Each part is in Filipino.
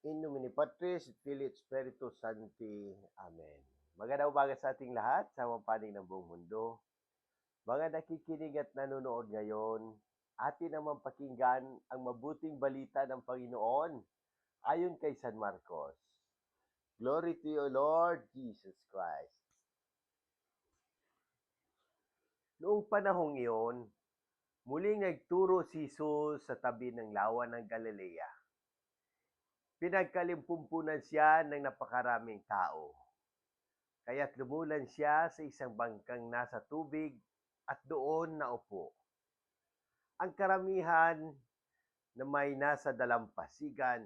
In nomine Patris, Filii, Spiritus Sancti. Amen. Magandang umaga sa ating lahat sa mapanig ng buong mundo. Mga nakikinig at nanonood ngayon, atin naman pakinggan ang mabuting balita ng Panginoon ayon kay San Marcos. Glory to you, Lord Jesus Christ. Noong panahong iyon, muling nagturo si Jesus sa tabi ng lawa ng Galilea. Pinagkalimpumpunan siya ng napakaraming tao. Kaya't lumulan siya sa isang bangkang nasa tubig at doon naupo. Ang karamihan na may nasa dalampasigan,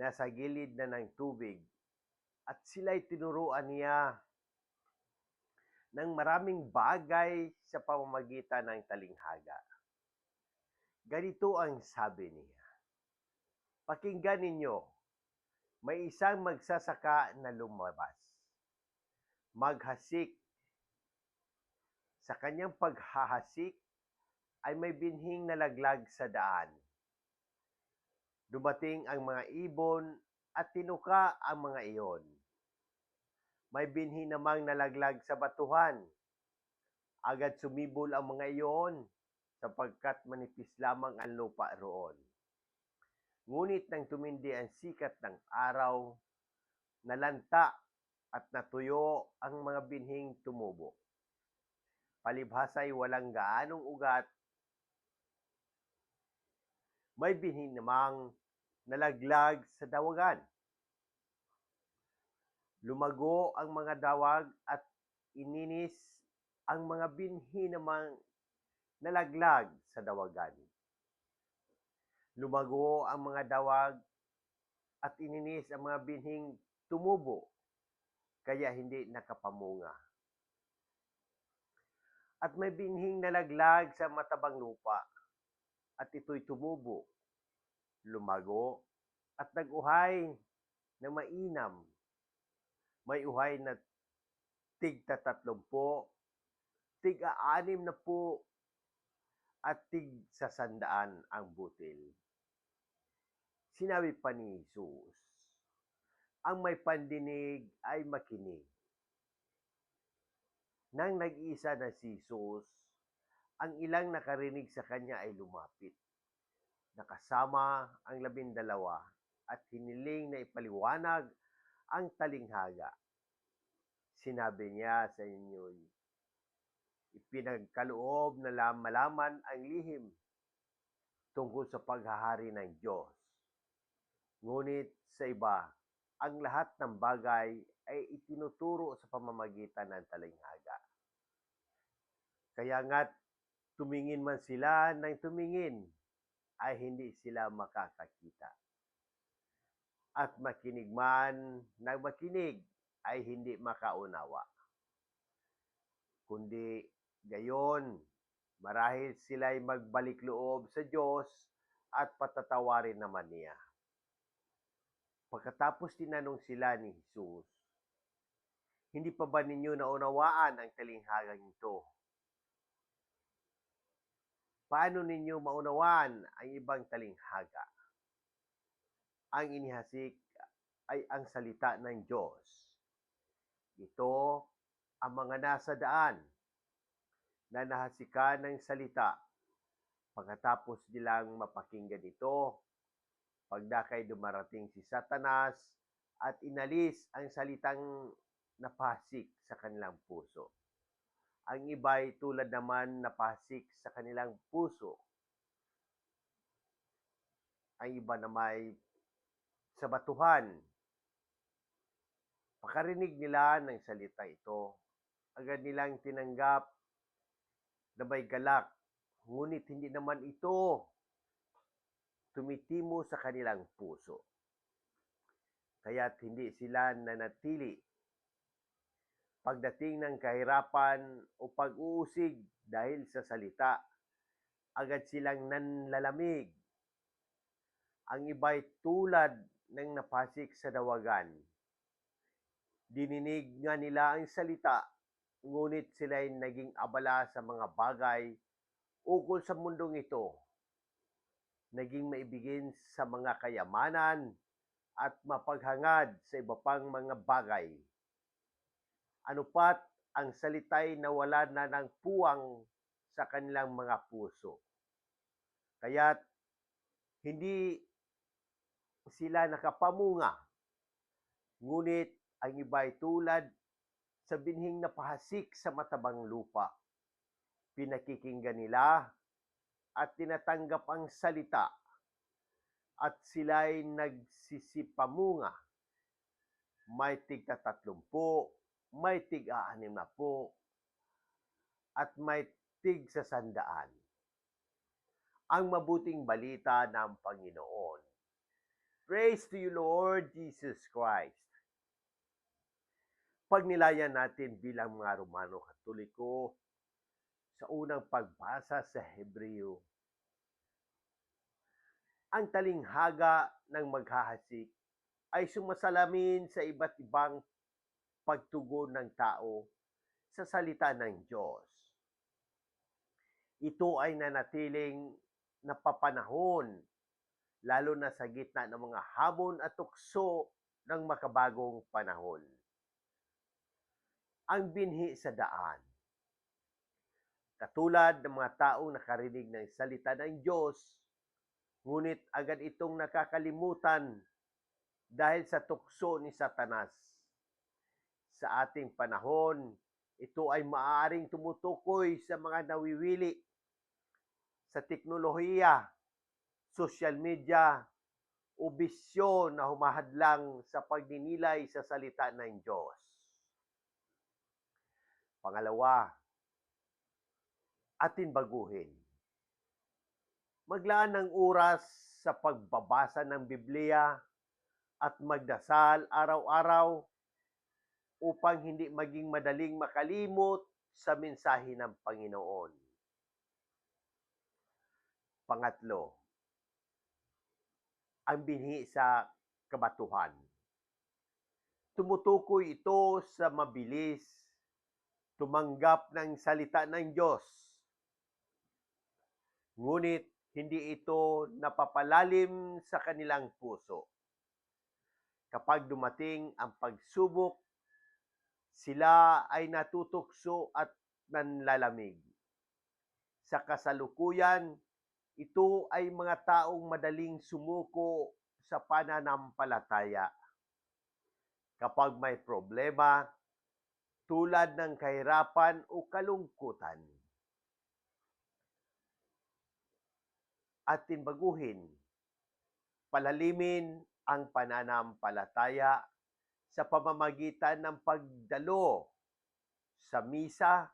nasa gilid na ng tubig, at sila'y tinuruan niya ng maraming bagay sa pamamagitan ng talinghaga. Ganito ang sabi niya. Pakinggan ninyo, may isang magsasaka na lumabas. Maghasik. Sa kanyang paghahasik ay may binhing nalaglag sa daan. Dumating ang mga ibon at tinuka ang mga iyon. May binhi namang nalaglag sa batuhan. Agad sumibol ang mga iyon sapagkat manipis lamang ang lupa roon. Ngunit nang tumindi ang sikat ng araw, nalanta at natuyo ang mga binhing tumubo. Palibhasa'y walang gaanong ugat, may binhi namang nalaglag sa dawagan. Lumago ang mga dawag at ininis ang mga binhi namang nalaglag sa dawagan. Lumago ang mga dawag at ininis ang mga binhing tumubo, kaya hindi nakapamunga. At may binhing nalaglag sa matabang lupa, at ito'y tumubo, lumago, at naguhay na mainam. May uhay na tig tatlumpo, tig aanim na po, at tig sa sandaan ang butil. Sinabi pa ni Jesus, ang may pandinig ay makinig. Nang nag-isa na si Jesus, ang ilang nakarinig sa kanya ay lumapit. Nakasama ang labindalawa at hiniling na ipaliwanag ang talinghaga. Sinabi niya sa inyo'y, ipinagkaloob na lam- malaman ang lihim tungkol sa paghahari ng Diyos. Ngunit sa iba, ang lahat ng bagay ay itinuturo sa pamamagitan ng talinghaga. Kaya nga't tumingin man sila ng tumingin, ay hindi sila makakakita. At makinig man ng makinig, ay hindi makaunawa. Kundi gayon, marahil sila'y magbalik loob sa Diyos at patatawarin naman niya. Pagkatapos tinanong sila ni Jesus, hindi pa ba ninyo naunawaan ang talinghagang ito? Paano ninyo maunawaan ang ibang talinghaga? Ang inihasik ay ang salita ng Diyos. Ito ang mga nasa daan na nahasikan ng salita pagkatapos nilang mapakinggan ito. Pagdakay dumarating si Satanas at inalis ang salitang napasik sa kanilang puso. Ang iba'y tulad naman napasik sa kanilang puso. Ang iba namay sa batuhan. Pakarinig nila ng salita ito, agad nilang tinanggap na may galak, ngunit hindi naman ito tumitimo sa kanilang puso. Kaya't hindi sila nanatili pagdating ng kahirapan o pag-uusig dahil sa salita, agad silang nanlalamig. Ang iba'y tulad ng napasik sa dawagan. Dininig nga nila ang salita, ngunit sila'y naging abala sa mga bagay ukol sa mundong ito. Naging maibigin sa mga kayamanan at mapaghangad sa iba pang mga bagay. Ano pat ang salita'y nawala na ng puwang sa kanilang mga puso. Kaya't hindi sila nakapamunga. Ngunit ang iba'y tulad sa binhing napahasik sa matabang lupa. Pinakikinggan nila at tinatanggap ang salita at sila'y nagsisipamunga. May tigta tatlumpu, may tig-aanim na po, at may tig sa sandaan. Ang mabuting balita ng Panginoon. Praise to you, Lord Jesus Christ. Pagnilayan natin bilang mga Romano Katoliko sa unang pagbasa sa Hebreo, ang talinghaga ng maghahasik ay sumasalamin sa iba't ibang pagtugon ng tao sa salita ng Diyos. Ito ay nanatiling napapanahon lalo na sa gitna ng mga hamon at tukso ng makabagong panahon. Ang binhi sa daan. Katulad ng mga taong nakarinig ng salita ng Diyos, ngunit agad itong nakakalimutan dahil sa tukso ni Satanas. Sa ating panahon, ito ay maaaring tumutukoy sa mga nawiwili sa teknolohiya, social media, o bisyon na humahadlang sa pagninilay sa salita ng Diyos. Pangalawa, atin baguhin. Maglaan ng oras sa pagbabasa ng Biblia at magdasal araw-araw upang hindi maging madaling makalimot sa mensahe ng Panginoon. Pangatlo, ang binhi sa kabatuhan. Tumutukoy ito sa mabilis tumanggap ng salita ng Diyos. Ngunit hindi ito napapalalim sa kanilang puso. Kapag dumating ang pagsubok, sila ay natutukso at nanlalamig. Sa kasalukuyan, ito ay mga taong madaling sumuko sa pananampalataya. Kapag may problema, tulad ng kahirapan o kalungkutan, at tinbaguhin, palalimin ang pananampalataya sa pamamagitan ng pagdalo sa misa,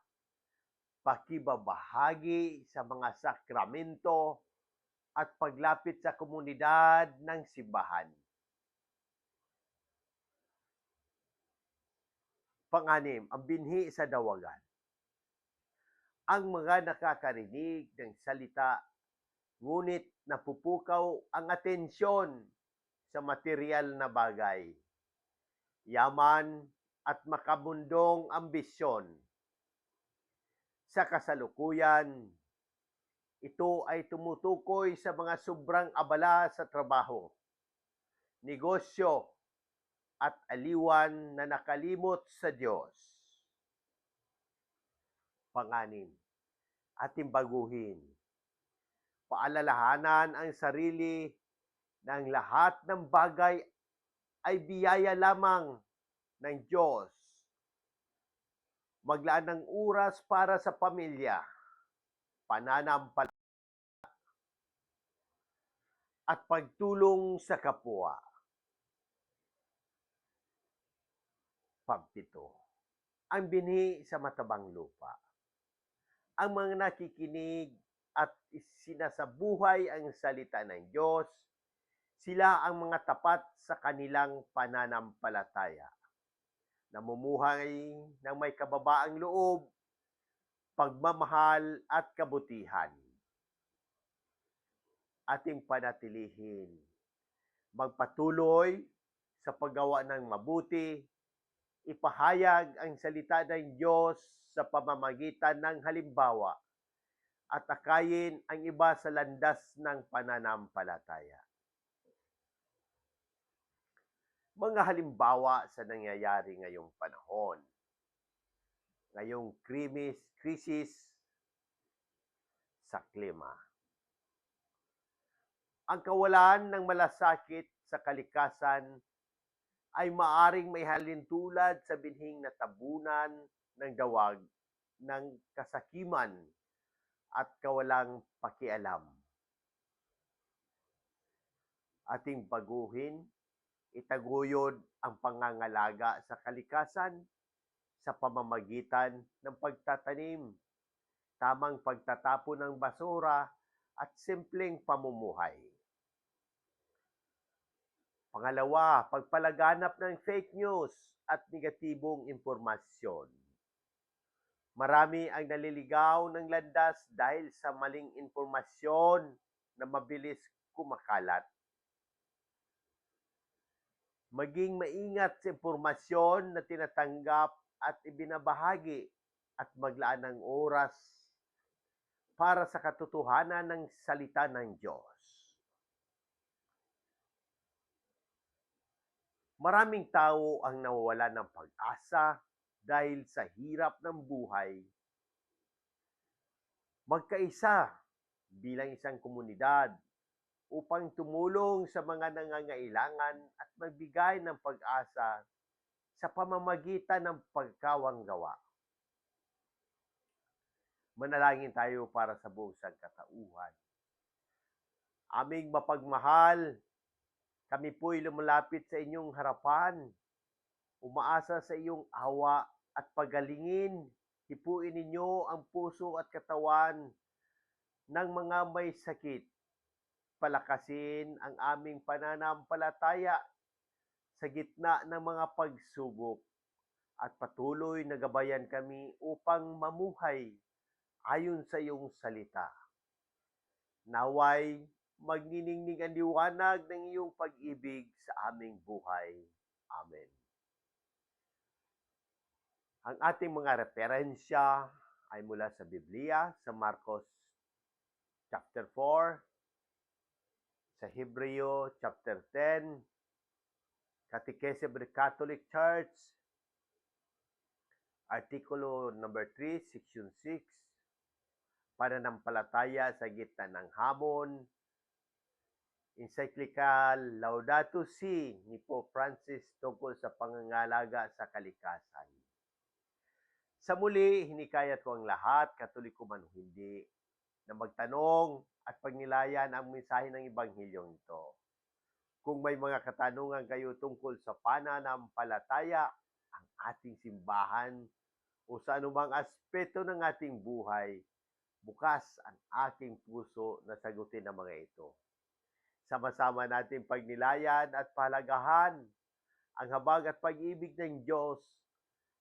pakibabahagi sa mga sakramento, at paglapit sa komunidad ng simbahan. Panganim, ang binhi sa dawagan. Ang mga nakakarinig ng salita, ngunit napupukaw ang atensyon sa material na bagay, yaman at makabundong ambisyon. Sa kasalukuyan, ito ay tumutukoy sa mga sobrang abala sa trabaho, negosyo, at aliwan na nakalimot sa Diyos. Panganim, ating baguhin. Paalalahanan ang sarili ng lahat ng bagay ay biyaya lamang ng Diyos. Maglaan ng oras para sa pamilya, pananampalataya, at pagtulong sa kapwa. Pagpito, ang binhi sa matabang lupa. Ang mga nakikinig at sinasabuhay ang salita ng Diyos, sila ang mga tapat sa kanilang pananampalataya. Namumuhay ng may kababaang loob, pagmamahal at kabutihan. Ating panatilihin. Magpatuloy sa paggawa ng mabuti, ipahayag ang salita ng Diyos sa pamamagitan ng halimbawa at akayin ang iba sa landas ng pananampalataya. mga halimbawa sa nangyayari ngayong panahon. Ngayong krimis, krisis sa klima. Ang kawalan ng malasakit sa kalikasan ay maaring may halintulad sa binhing na tabunan ng dawag ng kasakiman at kawalang pakialam. Ating baguhin, itaguyod ang pangangalaga sa kalikasan sa pamamagitan ng pagtatanim, tamang pagtatapon ng basura at simpleng pamumuhay. Pangalawa, pagpalaganap ng fake news at negatibong impormasyon. Marami ang naliligaw ng landas dahil sa maling impormasyon na mabilis kumakalat. Maging maingat sa impormasyon na tinatanggap at ibinabahagi at maglaan ng oras para sa katotohanan ng salita ng Diyos. Maraming tao ang nawawala ng pag-asa dahil sa hirap ng buhay. Magkaisa bilang isang komunidad upang tumulong sa mga nangangailangan at magbigay ng pag-asa sa pamamagitan ng pagkawanggawa. Manalangin tayo para sa buong sangkatauhan. Aming mapagmahal, kami po'y lumalapit sa inyong harapan. Umaasa sa iyong awa at pagalingin. Hipuin ninyo ang puso at katawan ng mga may sakit. Palakasin ang aming pananampalataya sa gitna ng mga pagsubok at patuloy na gabayan kami upang mamuhay ayon sa iyong salita. Naway magniningning ang liwanag ng iyong pag-ibig sa aming buhay. Amen. Ang ating mga referensya ay mula sa Biblia, sa Marcos chapter 4, sa Hebreo chapter 10, Catechism of the Catholic Church, Artikulo number 3, section 6, pananampalataya sa gitna ng hamon, encyclical Laudato Si ni Pope Francis tungkol sa pangangalaga sa kalikasan. Sa muli, hinikayat ko ang lahat, katoliko man o hindi, na magtanong at pagnilayan ang mensahe ng Ebanghilyong ito. Kung may mga katanungan kayo tungkol sa pananampalataya, ang ating simbahan, o sa anumang aspeto ng ating buhay, bukas ang aking puso na sagutin ang mga ito. Sama-sama natin pagnilayan at palagahan ang habag at pag-ibig ng Diyos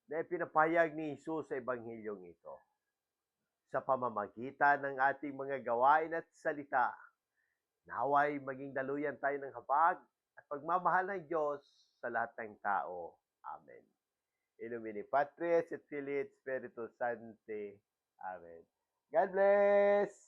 na ipinapahayag ni Jesus sa Ebanghilyong ito. Sa pamamagitan ng ating mga gawain at salita, naway maging daluyan tayo ng habag at pagmamahal ng Diyos sa lahat ng tao. Amen. In nomine Patris et Filii Spiritus Sancti. Amen. God bless!